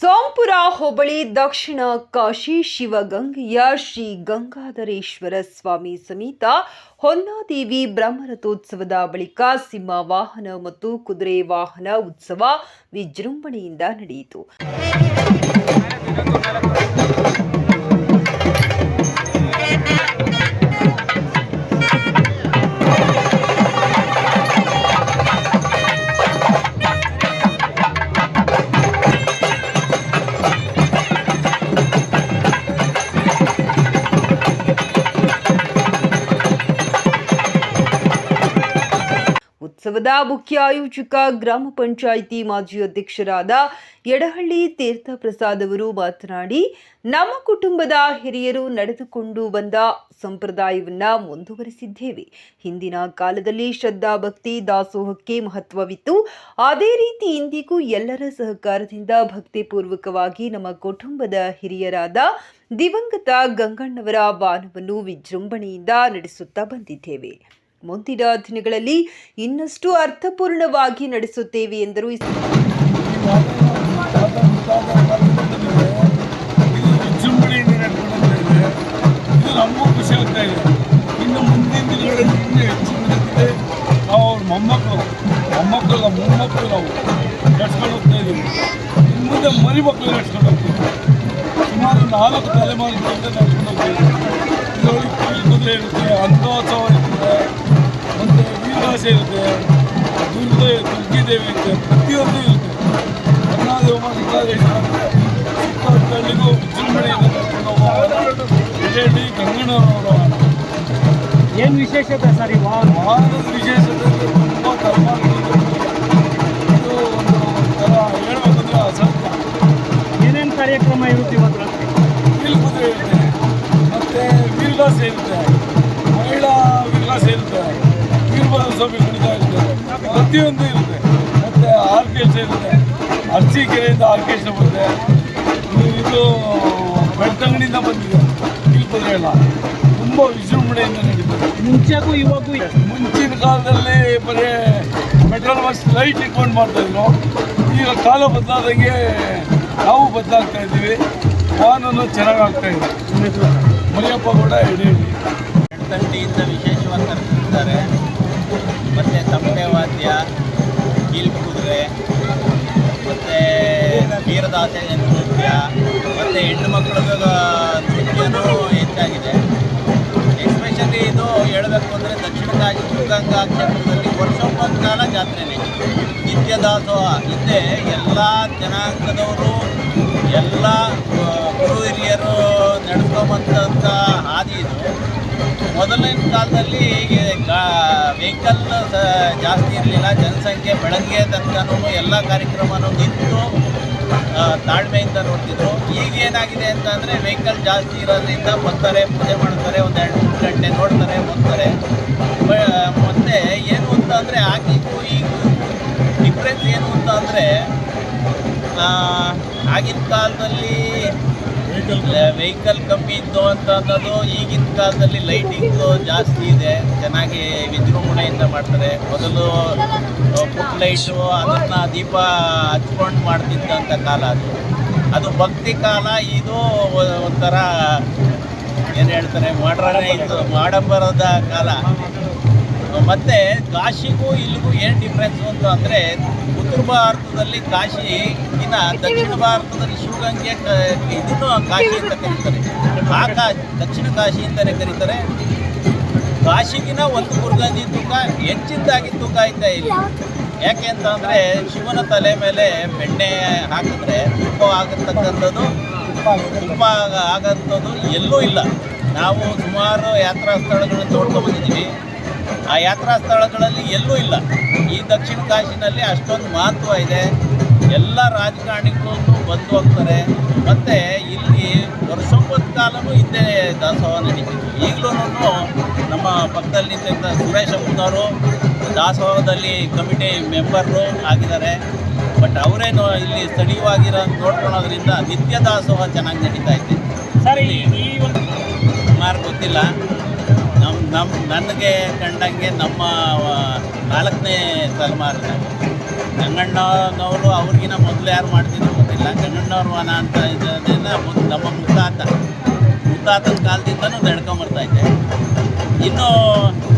ಸೋಂಪುರ ಹೋಬಳಿ ದಕ್ಷಿಣ ಕಾಶಿ ಶಿವಗಂಗೆಯ ಶ್ರೀ ಗಂಗಾಧರೇಶ್ವರ ಸ್ವಾಮಿ ಸಮೇತ ಹೊನ್ನಾದೇವಿ ಬ್ರಹ್ಮರಥೋತ್ಸವದ ಬಳಿಕ ಸಿಂಹ ವಾಹನ ಮತ್ತು ಕುದುರೆ ವಾಹನ ಉತ್ಸವ ವಿಜೃಂಭಣೆಯಿಂದ ನಡೆಯಿತು. ಉತ್ಸವದ ಮುಖ್ಯ ಆಯೋಜಕ ಗ್ರಾಮ ಪಂಚಾಯಿತಿ ಮಾಜಿ ಅಧ್ಯಕ್ಷರಾದ ಯಡಹಳ್ಳಿ ತೀರ್ಥ ಪ್ರಸಾದ್ ಅವರು ಮಾತನಾಡಿ, ನಮ್ಮ ಕುಟುಂಬದ ಹಿರಿಯರು ನಡೆದುಕೊಂಡು ಬಂದ ಸಂಪ್ರದಾಯವನ್ನ ಮುಂದುವರಿಸಿದ್ದೇವೆ. ಹಿಂದಿನ ಕಾಲದಲ್ಲಿ ಶ್ರದ್ಧಾ ಭಕ್ತಿ ದಾಸೋಹಕ್ಕೆ ಮಹತ್ವವಿತ್ತು. ಅದೇ ರೀತಿ ಇಂದಿಗೂ ಎಲ್ಲರ ಸಹಕಾರದಿಂದ ಭಕ್ತಿಪೂರ್ವಕವಾಗಿ ನಮ್ಮ ಕುಟುಂಬದ ಹಿರಿಯರಾದ ದಿವಂಗತ ಗಂಗಣ್ಣವರ ವಾಹನವನ್ನು ವಿಜೃಂಭಣೆಯಿಂದ ನಡೆಸುತ್ತಾ ಬಂದಿದ್ದೇವೆ. ಮುಂದಿನ ದಿನಗಳಲ್ಲಿ ಇನ್ನಷ್ಟು ಅರ್ಥಪೂರ್ಣವಾಗಿ ನಡೆಸುತ್ತೇವೆ ಎಂದರು. ಇನ್ನು ಮುಂದಿನ ದಿನಗಳಲ್ಲಿ ಇನ್ನೂ ಹೆಚ್ಚಿನ ರೀತಿಯಲ್ಲಿ ನಾವು ಅವ್ರ ಮೊಮ್ಮಕ್ಕಳು ಮೊಮ್ಮಕ್ಕಳು ಮೊಮ್ಮಕ್ಕಳು ನಾವು ನಡ್ಸ್ಕೊಂಡು ಹೋಗ್ತಾ ಇದ್ದೀವಿ. ಇನ್ನು ಮುಂದೆ ಮರಿ ಮಕ್ಕಳು ನಡ್ಸ್ಕೊಂಡು ಹೋಗ್ತೀವಿ. ಸುಮಾರು ನಾಲ್ಕು ತಲೆಮಾರುಗಳಿಂದ ವಿಜಯಡಿ ಗಂಗಣ್ಣವರವರ ಏನು ವಿಶೇಷತೆ ಸರ್ ಈ ವಾಹನ ವಾಹನದ ವಿಶೇಷತೆ ಅಂದರೆ ತುಂಬ ತಲೆಮಾರುಗಳಿಂದ ಇದು ಒಂದು ಥರ ಹೇಳ್ಬೇಕಂದ್ರೆ ಅಸಾಧ್ಯ ಏನೇನು ಕಾರ್ಯಕ್ರಮ ಇರುತ್ತೆ ಇವತ್ತು ರಾತ್ರಿ ಮತ್ತೆ ಕುದುರೆ ಇರುತ್ತೆ ಮತ್ತು ವೀರಗಾಸೆ ಇರುತ್ತೆ ಮಹಿಳಾ ವೀರಗಾಸೆ ಇರುತ್ತೆ ವೀರ್ಬಲ ಸ್ವಾಮಿ ಕುಣಿತ ಇರುತ್ತೆ ಪ್ರತಿಯೊಂದು ಇರುತ್ತೆ. ಮತ್ತು ಆರ್ಕೆಸ್ಟ್ರಾ ಇರುತ್ತೆ ಅರಸೀಕೆರೆಯಿಂದ ಆರ್ಕೆಸ್ಟ್ರಾ ಬಂದಿದೆ ಇದು- ಇದು ಬೆಳ್ತಂಗಡಿಯಿಂದ ಬಂದಿದೆ. ಕೀಲು ಇಲ್ಲ. ತುಂಬ ವಿಜೃಂಭಣೆಯಿಂದ ನಡೀತದೆ ಮುಂಚೆಗೂ ಇವಾಗೂ ಮುಂಚಿನ ಕಾಲದಲ್ಲಿ ಬರೀ ಪೆಟ್ರೋಲ್ ಬಸ್ ಲೈಟ್ ಇಟ್ಕೊಂಡು ಮಾಡ್ತಾಯಿದ್ರು ಈಗ ಕಾಲ ಬದಲಾದಂಗೆ ನಾವು ಬದಲಾಗ್ತಾ ಇದ್ದೀವಿ. ಕಾನೂನು ಚೆನ್ನಾಗಿ ಆಗ್ತಾ ಇದೆ. ಮರಿಯಪ್ಪ ಕೂಡ ಇದ್ದ ವಿಶೇಷ ವಿಶೇಷವಾಗಿ ಕರೆದಿದ್ದಾರೆ ಮತ್ತು ತಮಟೆ ವಾದ್ಯ ಕೀಲ್ ಕುದುರೆ ಮತ್ತು ವೀರದಾಸೆ ನೃತ್ಯ ಮತ್ತು ಹೆಣ್ಣು ಮಕ್ಕಳು ನೃತ್ಯನೂ ಹೆಚ್ಚಾಗಿದೆ. ಎಸ್ಪೆಷಲಿ ಇದು ಹೇಳಬೇಕು ಅಂದರೆ ದಕ್ಷಿಣ ಕಾಶಿ ಶಿವಗಂಗಾ ಕ್ಷೇತ್ರದಲ್ಲಿ ವರ್ಷಕ್ಕೊಂದು ಕಾಲ ಜಾತ್ರೆನೇ. ನಿತ್ಯ ದಾಸೋಹ ಹಿಂದೆ ಎಲ್ಲ ಜನಾಂಗದವರು, ಎಲ್ಲ ಗುರು ಹಿರಿಯರು ನಡೆಸ್ಕೊಂಬಂಥ ಹಾದಿ ಇದು. ಮೊದಲಿನ ಕಾಲದಲ್ಲಿ ವೆಹಿಕಲ್ ಜಾಸ್ತಿ ಇರಲಿಲ್ಲ. ಜನಸಂಖ್ಯೆ, ಬೆಳಗ್ಗೆ ತನಕನೂ ಎಲ್ಲ ಕಾರ್ಯಕ್ರಮನೂ ನಿಂತು ತಾಳ್ಮೆಯಿಂದ ನೋಡ್ತಿದ್ರು. ಈಗ ಏನಾಗಿದೆ ಅಂತ ಅಂದರೆ ವೆಹಿಕಲ್ ಜಾಸ್ತಿ ಇರೋದ್ರಿಂದ ಬರ್ತಾರೆ, ಪೂಜೆ ಮಾಡ್ತಾರೆ, ಒಂದು ಎರಡು ಮೂರು ಗಂಟೆ ನೋಡ್ತಾರೆ ಬ- ಮತ್ತೆ ಏನು ಅಂತ ಅಂದರೆ ಆಗಿಗೂ ಈಗ ಡಿಫ್ರೆನ್ಸ್ ಏನು ಅಂತ ಅಂದರೆ ಆಗಿನ ಕಾಲದಲ್ಲಿ ವೆಹಿಕಲ್ ಕಮ್ಮಿ ಇತ್ತು ಅಂತ ಅನ್ನೋದು ಈಗಿನ ಕಾಲದಲ್ಲಿ ಲೈಟಿಂಗ್ ಜಾಸ್ತಿ ಇದೆ. ಚೆನ್ನಾಗಿ ವಿಜೃಂಭಣೆಯಿಂದ ಮಾಡ್ತಾರೆ. ಮೊದಲು ಫುಡ್ ಲೈಟು ಅದನ್ನು ದೀಪ ಹಚ್ಕೊಂಡು ಮಾಡ್ತಿದ್ದಂಥ ಕಾಲ ಅದು. ಅದು ಭಕ್ತಿ ಕಾಲ, ಇದು ಒಂಥರ, ಏನು ಹೇಳ್ತಾರೆ ಮಾಡ್ರನೈಸ್ ಮಾಡಂಬರದ ಕಾಲ. ಮತ್ತು ಕಾಶಿಗೂ ಇಲ್ಲಿಗೂ ಏನು ಡಿಫ್ರೆನ್ಸ್ ಅಂತ ಅಂದರೆ ಉತ್ತರ ಭಾರತದಲ್ಲಿ ಕಾಶಿಗಿನ ದಕ್ಷಿಣ ಭಾರತದಲ್ಲಿ ಶಿವಗಂಗೆ ಇದನ್ನು ಕಾಶಿ ಅಂತ ಕರೀತಾರೆ. ಆ ಕಾ ದಕ್ಷಿಣ ಕಾಶಿ ಅಂತಲೇ ಕರೀತಾರೆ. ಕಾಶಿಗಿನ ಒಂದು ಗುರುಗಂಜಿ ತೂಕ ಹೆಚ್ಚಿದ್ದಾಗಿ ತೂಕ ಐತೆ ಇಲ್ಲಿ. ಯಾಕೆ ಅಂತ ಅಂದರೆ ಶಿವನ ತಲೆ ಮೇಲೆ ಬೆಣ್ಣೆ ಹಾಕಿದ್ರೆ ತುಪ್ಪ ಆಗತಕ್ಕಂಥದ್ದು. ತುಪ್ಪ ಆಗಂಥದ್ದು ಎಲ್ಲೂ ಇಲ್ಲ. ನಾವು ಸುಮಾರು ಯಾತ್ರಾ ಸ್ಥಳಗಳನ್ನು ನೋಡ್ಕೊಂಡು ಆ ಯಾತ್ರಾ ಸ್ಥಳಗಳಲ್ಲಿ ಎಲ್ಲೂ ಇಲ್ಲ. ಈ ದಕ್ಷಿಣ ಕಾಶಿನಲ್ಲಿ ಅಷ್ಟೊಂದು ಮಹತ್ವ ಇದೆ. ಎಲ್ಲ ರಾಜಕಾರಣಿಗಳು ಬಂದು ಹೋಗ್ತಾರೆ. ಮತ್ತು ಇಲ್ಲಿ ವರ್ಷಕ್ಕೊಂದು ಕಾಲವೂ ಇದ್ದೇ ದಾಸೋಹ ನಡೀತಿತ್ತು. ಈಗಲೂ ನಮ್ಮ ಪಕ್ಕದಲ್ಲಿ ನಿಂತಿದ್ದ ಸುರೇಶ್ ಅಪ್ಪನವರು ದಾಸೋಹದಲ್ಲಿ ಕಮಿಟಿ ಮೆಂಬರು ಆಗಿದ್ದಾರೆ. ಬಟ್ ಅವರೇನು ಇಲ್ಲಿ ಸ್ಥಳೀಯವಾಗಿರೋ ನೋಡ್ಕೊಳೋದ್ರಿಂದ ನಿತ್ಯ ದಾಸೋಹ ಚೆನ್ನಾಗಿ ನಡೀತಾ ಇದೆ. ಸರ್ ಈ ಒಂದು ಸುಮಾರು ಗೊತ್ತಿಲ್ಲ. ನಮ್ಮ ನನಗೆ ಕಂಡಂಗೆ ನಮ್ಮ ನಾಲ್ಕನೇ ತಲೆಮಾರಿನ. ನಾವು ಗಂಗಣ್ಣನವರು ಅವ್ರಿಗಿನ ಮೊದಲು ಯಾರು ಮಾಡ್ತಿದ್ರು ಗೊತ್ತಿಲ್ಲ. ಗಂಗಣ್ಣವ್ರ ವನ ಅಂತ ಇದನ್ನ ನಮ್ಮ ಮುತ್ತಾತ. ಮುತ್ತಾತನ ಕಾಲದಿಂದನೂ ನಡ್ಕೊಂಬರ್ತಾಯಿದ್ದೆ. ಇದೆ ಇನ್ನು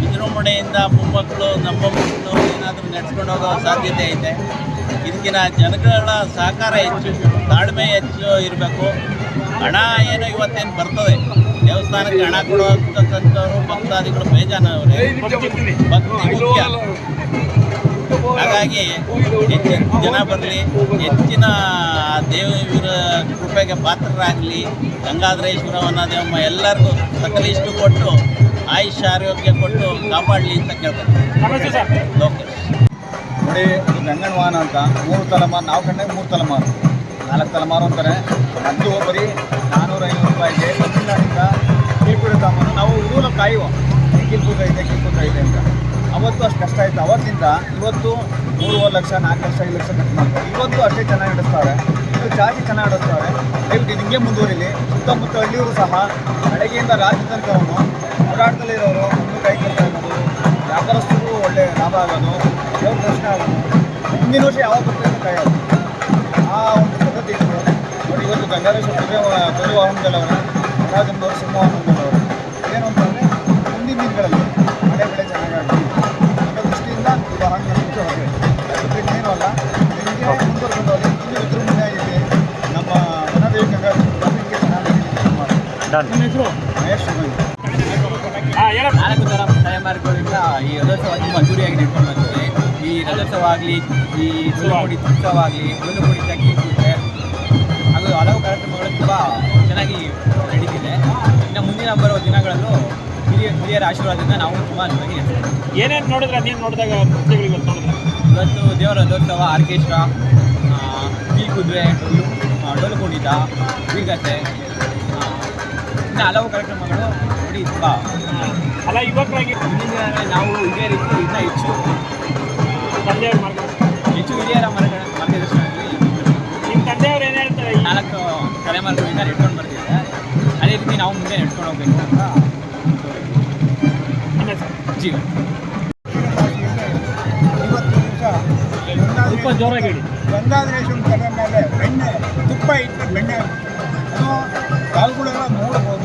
ವಿಜೃಂಭಣೆಯಿಂದ ಮೊಮ್ಮಕ್ಕಳು ನಮ್ಮ ಮಕ್ಕಳು ಏನಾದರೂ ನಡ್ಸ್ಕೊಂಡು ಹೋಗೋ ಸಾಧ್ಯತೆ ಐತೆ. ಇದಕ್ಕಿನ ಜನಗಳ ಸಹಕಾರ ಹೆಚ್ಚು, ತಾಳ್ಮೆ ಹೆಚ್ಚು ಇರಬೇಕು. ಹಣ ಏನೋ ಇವತ್ತೇನು ಬರ್ತದೆ? ದೇವಸ್ಥಾನಕ್ಕೆ ಹಣ ಕೊಡುವಂತಕ್ಕಂಥವ್ರು ಭಕ್ತಾದಿಗಳು ಬೇಜಾನವ್ರೆ. ಭಕ್ತಿ ಮುಖ್ಯ. ಹಾಗಾಗಿ ಹೆಚ್ಚಿನ ಜನ ಬರಲಿ ಹೆಚ್ಚಿನ ದೇವರ ಕೃಪೆಗೆ ಪಾತ್ರರಾಗಲಿ ಗಂಗಾಧರೇಶ್ವರ ದೇವಮ್ಮ ಎಲ್ಲರಿಗೂ ಸಕಲಿಷ್ಟು ಕೊಟ್ಟು ಆಯುಷ್ ಆರೋಗ್ಯ ಕೊಟ್ಟು ಕಾಪಾಡಲಿ ಅಂತ ಕೇಳ್ತಾರೆ. ಲೋಕೇಶ್. ನೋಡಿ ಇದು ಗಂಗನವಾನ ಅಂತ. ಮೂರು ತಲೆಮಾರು ನಾವು ಕಂಡಾಗ ಮೂರು ತಲೆಮಾರು ನಾಲ್ಕು ತಲೆಮಾರು ಅಂತಾರೆ. ಅದು ಬರೀ ನಾನ್ನೂರು ಸಾಮಾನು ಕಾಯುವ ಊರ ಕಾಯುವ ಇದೆ ಇದೆ ಕಿಲ್ಪುರ ಇದೆ ಅಂತ. ಅವತ್ತು ಅಷ್ಟು ಕಷ್ಟ ಆಯಿತು. ಅವತ್ತಿಂದ ಇವತ್ತು ಮೂರುವರೆ ಲಕ್ಷ, ನಾಲ್ಕು ಲಕ್ಷ, ಐದು ಲಕ್ಷ ಖರ್ಚು ಮಾಡ್ತಾರೆ. ಇವತ್ತು ಅಷ್ಟೇ ಚೆನ್ನಾಗಿ ನಡೆಸ್ತಾರೆ. ಇದು ಜಾಸ್ತಿ ಚೆನ್ನಾಗಿ ನಡೆಸ್ತಾರೆ. ದಯವಿಟ್ಟು ಹಿಂಗೆ ಮುಂದುವರಿಲಿ. ಸುತ್ತಮುತ್ತ ಹಳ್ಳಿಯವರು ಸಹ ಬೆಳಗ್ಗೆಯಿಂದ ರಾತ್ರಿ ತನಕವನ್ನು ಓಡಾಟದಲ್ಲಿರೋರು ಒಂದು ಕೈ ಕೆಲಸ ಇರೋದು. ವ್ಯಾಪಾರಸ್ಥರು ಒಳ್ಳೆ ಲಾಭ ಆಗೋದು. ದೇವ್ರ ಪ್ರಶ್ನೆ ಆಗೋದು. ಮುಂದಿನ ವರ್ಷ ಯಾವಾಗ ಬರ್ತದೆ ಅಂತ ಕಾಯೋದು ಆ ಒಂದು ಪದ್ಧತಿ ನೋಡಿ, ಇವತ್ತು ಗಂಗಾರೇಶ್ವರ ಕುದುರೆ ವಾ- ಕುದುರೆ ವಾಹನದಲ್ಲವರ ರಾಜನವರು ಸಿಂಹವಾಹನದಲ್ಲವರು ಏನು ಅಂತಂದರೆ ಮುಂದಿನ ದಿನಗಳಲ್ಲಿ ಮಳೆ ಬೆಳೆ ಚೆನ್ನಾಗಾಗಲಿ. ಅನ್ನೋ ದೃಷ್ಟಿಯಿಂದ ಈ ಹಂಗೆ ಹೊರಗೆ ಅದು ಏನೂ ಅಲ್ಲ ನಿಮಗೆ ಮುಂದುವರ್ಕೊಂಡು ಹೋಗಿ ವಿಜೃಂಭಣೆ ಆಗಿದೆ. ನಮ್ಮ ಗಂಗಾಧರೇಶ್ವರ ಹಿಂಗೆ ಚೆನ್ನಾಗಿ ನಿಮ್ಮ ಹೆಸರು? ಮಹೇಶ್ ನಾಲ್ಕು ಥರ ತಲೆಮಾರುಗಳಿಂದ ಈ ರಥೋತ್ಸವ ಮಂಜೂರಿಯಾಗಿ ನಡ್ಕೊಂಡು ಈ ರಥೋತ್ಸವಾಗಲಿ ಈ ಸುಲಮುಡಿ ಉತ್ಸವವಾಗಲಿ ಚಕ್ಕಿ ಪೂಜೆ ಹಾಗೂ ಹಲವು ಕಾರ್ಯಕ್ರಮಗಳು ತುಂಬ ಚೆನ್ನಾಗಿ ಇನ್ನು ಮುಂದಿನ ಬರುವ ದಿನಗಳಲ್ಲೂ ಹಿರಿಯ ಹಿರಿಯರ ಆಶೀರ್ವಾದದಿಂದ ನಾವು ತುಂಬ ಚೆನ್ನಾಗಿ. ಏನೇನು ನೋಡಿದ್ರೆ? ನೀನು ನೋಡಿದಾಗ ನೃತ್ಯಗಳು ಇವತ್ತು ನೋಡಿದ್ರೆ ಇವತ್ತು ದೇವರ ರಥೋತ್ಸವ ಆರ್ಕೆಸ್ಟ್ರಾ ಬೀ ಕುದುರೆ ಡೊಲು ಕುಣಿತ ಬೀಗತೆ ಇನ್ನು ಹಲವು ಕಾರ್ಯಕ್ರಮಗಳು ನೋಡಿ ತುಂಬ ಅಲ್ಲ ಯುವಕರಾಗಿ ಮುಂದಿನ ದಿನಗಳಲ್ಲಿ ನಾವು ಇದೇ ರೀತಿ ಇನ್ನೂ ಹೆಚ್ಚು ತಂದೆಯವ್ರು ಮಾಡ್ಕೊಂಡು ಹೆಚ್ಚು ಹಿರಿಯರ ಮಾರ್ಗ ಮಾರ್ಗದರ್ಶನದಲ್ಲಿ ನಿಮ್ಮ ತಂದೆಯವ್ರು ಏನು ಹೇಳ್ತಾರೆ? ನಾಲ್ಕು ತಲೆಮಾರುಗಳಿಂದ ಅದೇ ರೀತಿ ನಾವು ಮುಂದೆ ನೆಡ್ಕೊಂಡು ಹೋಗ್ಬೇಕು. ಅಂತ ಜೀವ. ಇವತ್ತು ದಿವಸ ಸ್ವಲ್ಪ ಜೋರಾಗಿ ಹೇಳಿ. ಗಂಗಾಧರೇಶ್ವರ ತಲೆ ಮೇಲೆ ಬೆಣ್ಣೆ ತುಪ್ಪ ಇಟ್ಟು ಬೆಣ್ಣೆ ಅದು ಕಾಲುಗಳೆಲ್ಲ ನೋಡ್ಬೋದು.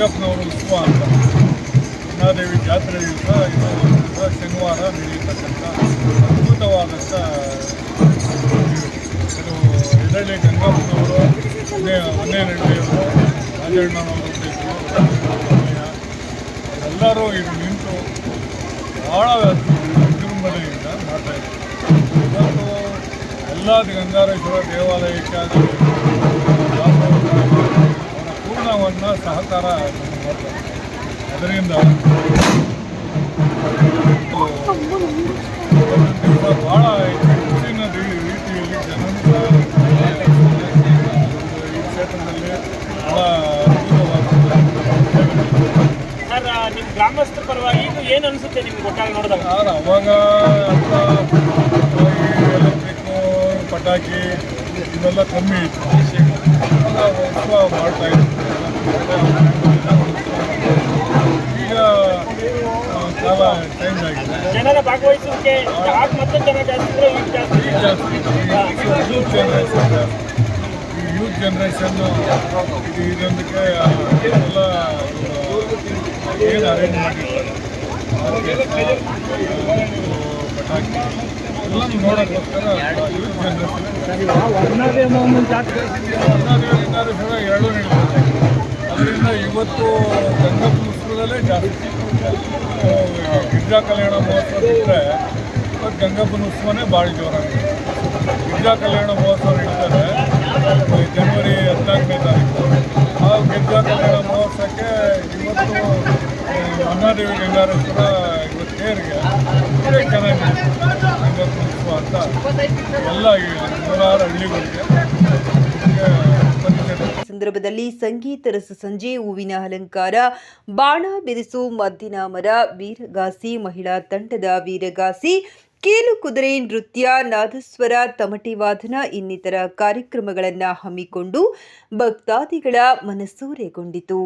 ಗಂಗಪ್ಪನವರ ಉತ್ಸವ ಅಂತ ಗಂಗಾದೇವಿ ಜಾತ್ರೆ ದಿವಸ ಇದು ಶನಿವಾರ ನಡೆಯತಕ್ಕಂಥ ಅದ್ಭುತವಾದಂಥ ಇದು ಇದರಲ್ಲಿ ಗಂಗಪ್ಪನವರು ಒಂದೇ ಒಂದೇ ನಡೆಯವರು ರಾಜಣ್ಣನವರು ಎಲ್ಲರೂ ಇದು ನಿಂತು ಭಾಳ ವಿಜೃಂಭಣೆಯಿಂದ ಮಾಡ್ತಾ ಇದ್ದಾರೆ ಇವತ್ತು ಎಲ್ಲ ಗಂಗಾರೇಶ್ವರ ದೇವಾಲಯಕ್ಕೆ ಪೂರ್ಣವನ್ನು ಸಹಕಾರ ಅದರಿಂದ ಭಾಳ ಹೆಚ್ಚಿನ ರೀತಿಯಲ್ಲಿ ಈ ಕ್ಷೇತ್ರದಲ್ಲಿ ಭಾಳ ನಿಮ್ಮ ಗ್ರಾಮಸ್ಥರ ಪರವಾಗಿ ಇದು ಏನು ಅನಿಸುತ್ತೆ ನಿಮ್ಗೆ ಒಟ್ಟಾಗಿ ನೋಡಿದಾಗ? ಅವಾಗ ಎಲೆಕ್ಟ್ರಿಕ್ಕು ಪಟಾಕಿ ಇವೆಲ್ಲ ಕಮ್ಮಿ ಇತ್ತು. ಮಾಡ್ತಾ ಇದ್ರು ಈಗ ಕಾಲ ಚೇಂಜ್ ಆಗಿದೆ ಜನರ ಭಾಗವಹಿಸುವಿಕೆ ಆಗ ಮತ್ತೆ ಜನ ಜಾಸ್ತಿ ಇದ್ರೆ ಈಗ ಜಾಸ್ತಿ? ಈಗ ಜಾಸ್ತಿ ಯೂತ್ ಜನರೇಷನ್ ಈ ಯೂತ್ ಜನ್ರೇಷನ್ ಇದು ಇದೊಂದಕ್ಕೆ ಎಲ್ಲ ಏನು ಅರೇಂಜ್ ಮಾಡಿರ್ತಾರೆ. ಎಲ್ಲ ನೋಡೋಕ್ಕೋಸ್ಕರ ಯೂತ್ ಜನ್ರೇಷನ್ ಜಾತ್ರೆ ಎರಡು ನಡೀತದೆ ಅದರಿಂದ ಇವತ್ತು ಗಂಗಾಪುರದಲ್ಲೇ ಜಾಸ್ತಿ ಗಿರ್ಜಾ ಕಲ್ಯಾಣ ಮಹೋತ್ಸವ ಬಿಟ್ಟರೆ ಇವತ್ತು ಗಂಗಾಪುರ ಉತ್ಸವನೇ ಭಾಳ ಜೋರಾಗಿದೆ. ಗಿರಿಜಾ ಕಲ್ಯಾಣ ಮಹೋತ್ಸವ ನಡೀತದೆ. ಜನವರಿ ಹದಿನಾಲ್ಕನೇ ತಾರೀಕು. ಆ ಗಿರಿಜಾ ಕಲ್ಯಾಣ ಮಹೋತ್ಸವಕ್ಕೆ ಇವತ್ತು ಅನ್ನಾದೇವಿ ಗಂಗಾರೇಶ್ವರ ಇವತ್ತು ತೇರಿಗೆ ಇದೇ ಚೆನ್ನಾಗಿ ನಡೀತದೆ. ಗಂಗಪ್ಪನ ಉತ್ಸವ ಅಂತ ಎಲ್ಲ ನೂರಾರು ಹಳ್ಳಿಗಳಿಗೆ ಸಂದರ್ಭದಲ್ಲಿ ಸಂಗೀತ ರಸ ಸಂಜೆ ಹೂವಿನ ಅಲಂಕಾರ, ಬಾಣ ಬಿರಿಸು, ಮದ್ದಿನ ಮರ, ವೀರಗಾಸಿ, ಮಹಿಳಾ ತಂಡದ ವೀರಗಾಸಿ, ಕೀಲು ಕುದುರೆ ನೃತ್ಯ, ನಾದಸ್ವರ, ತಮಟಿ ವಾದನ ಇನ್ನಿತರ ಕಾರ್ಯಕ್ರಮಗಳನ್ನು ಹಮ್ಮಿಕೊಂಡು ಭಕ್ತಾದಿಗಳ ಮನಸೂರೆಗೊಂಡಿತು.